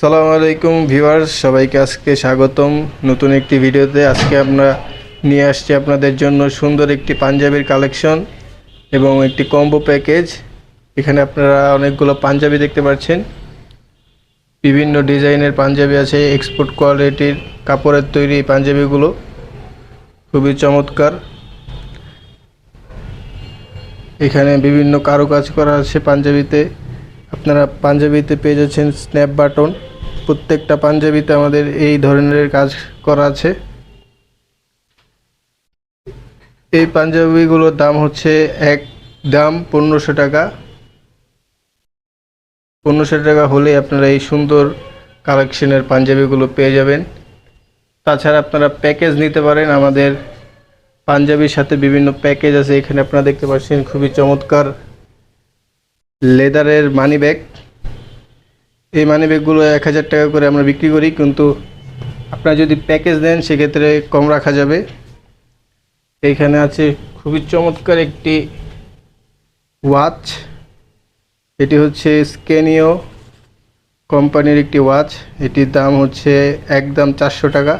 সালামু আলাইকুম ভিউয়ার্স, সবাইকে আজকে স্বাগতম নতুন একটি ভিডিওতে। আজকে আমরা নিয়ে আসছি আপনাদের জন্য সুন্দর একটি পাঞ্জাবির কালেকশন এবং একটি কম্বো প্যাকেজ। এখানে আপনারা অনেকগুলো পাঞ্জাবি দেখতে পাচ্ছেন। বিভিন্ন ডিজাইনের পাঞ্জাবি আছে এক্সপোর্ট কোয়ালিটির কাপড়ের তৈরি এই পাঞ্জাবিগুলো। খুবই চমৎকার। এখানে বিভিন্ন কারুকাজ করা আছে পাঞ্জাবিতে। আপনারা পাঞ্জাবিতে পেয়ে যাচ্ছেন স্ন্যাপ বাটন প্রত্যেকটা পাঞ্জাবিতে আমাদের এই ধরনের কাজ করা আছে। এই পাঞ্জাবিগুলোর দাম হচ্ছে এক দাম পনেরোশো টাকা। পনেরোশো টাকা হলে আপনারা এই সুন্দর কালেকশনের পাঞ্জাবিগুলো পেয়ে যাবেন। তাছাড়া আপনারা প্যাকেজ নিতে পারেন আমাদের পাঞ্জাবির সাথে বিভিন্ন প্যাকেজ আছে। এখানে আপনারা দেখতে পাচ্ছেন খুবই চমৎকার লেদারের মানি ব্যাগ। এই মানি ব্যাগগুলো এক হাজার টাকা করে আমরা বিক্রি করি, কিন্তু আপনারা যদি প্যাকেজ দেন, সেক্ষেত্রে কম রাখা যাবে। এইখানে আছে খুবই চমৎকার একটি ওয়াচ এটি হচ্ছে স্কেনিও কোম্পানির একটি ওয়াচ এটির দাম হচ্ছে একদম চারশো টাকা।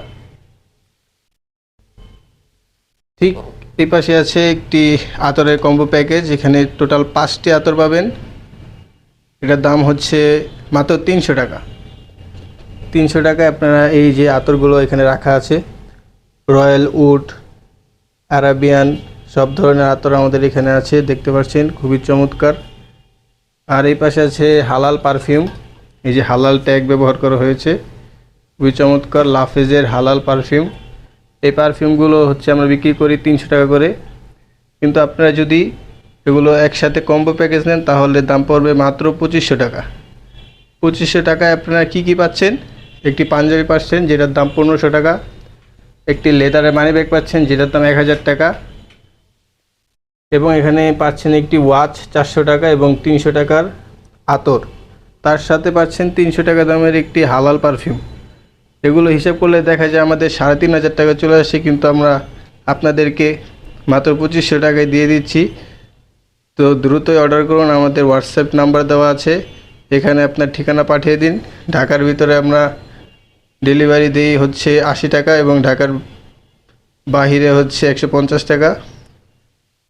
ঠিক এই পাশে আছে একটি আতরের কম্বো প্যাকেজ এখানে টোটাল পাঁচটি আতর পাবেন। এটার দাম হচ্ছে মাত্র তিনশো টাকা। তিনশো টাকায় আপনারা এই যে আতরগুলো এখানে রাখা আছে, রয়্যাল উড আরাবিয়ান সব ধরনের আতর আমাদের এখানে আছে, দেখতে পাচ্ছেন, খুবই চমৎকার। আর এই পাশে আছে হালাল পারফিউম, এই যে হালাল ট্যাগ ব্যবহার করা হয়েছে, খুবই চমৎকার, লাফেজের হালাল পারফিউম। এই পারফিউমগুলো হচ্ছে আমরা বিক্রি করি তিনশো টাকা করে। কিন্তু আপনারা যদি এগুলো একসাথে কম্বো প্যাকেজ নেন, তাহলে দাম পড়বে মাত্র পঁচিশশো টাকা। পঁচিশশো টাকায় আপনারা কী কী পাচ্ছেন? একটি পাঞ্জাবি পাচ্ছেন, যেটার দাম পনেরোশো টাকা। একটি লেদারের মানি ব্যাগ পাচ্ছেন, যেটার দাম এক হাজার টাকা। এবং এখানে পাচ্ছেন একটি ওয়াচ চারশো টাকা এবং তিনশো টাকার আতর। তার সাথে পাচ্ছেন তিনশো টাকা দামের একটি হালাল পারফিউম এগুলো হিসাব করলে দেখা যায় আমাদের সাড়ে তিন হাজার টাকা চলে আসে, কিন্তু আমরা আপনাদেরকে মাত্র পঁচিশশো টাকায় দিয়ে দিচ্ছি। তো দ্রুতই অর্ডার করুন, আমাদের হোয়াটসঅ্যাপ নাম্বার দেওয়া আছে। এখানে আপনার ঠিকানা পাঠিয়ে দিন। ঢাকার ভিতরে আমরা ডেলিভারি দিই হচ্ছে আশি টাকা এবং ঢাকার বাহিরে হচ্ছে একশো পঞ্চাশ টাকা।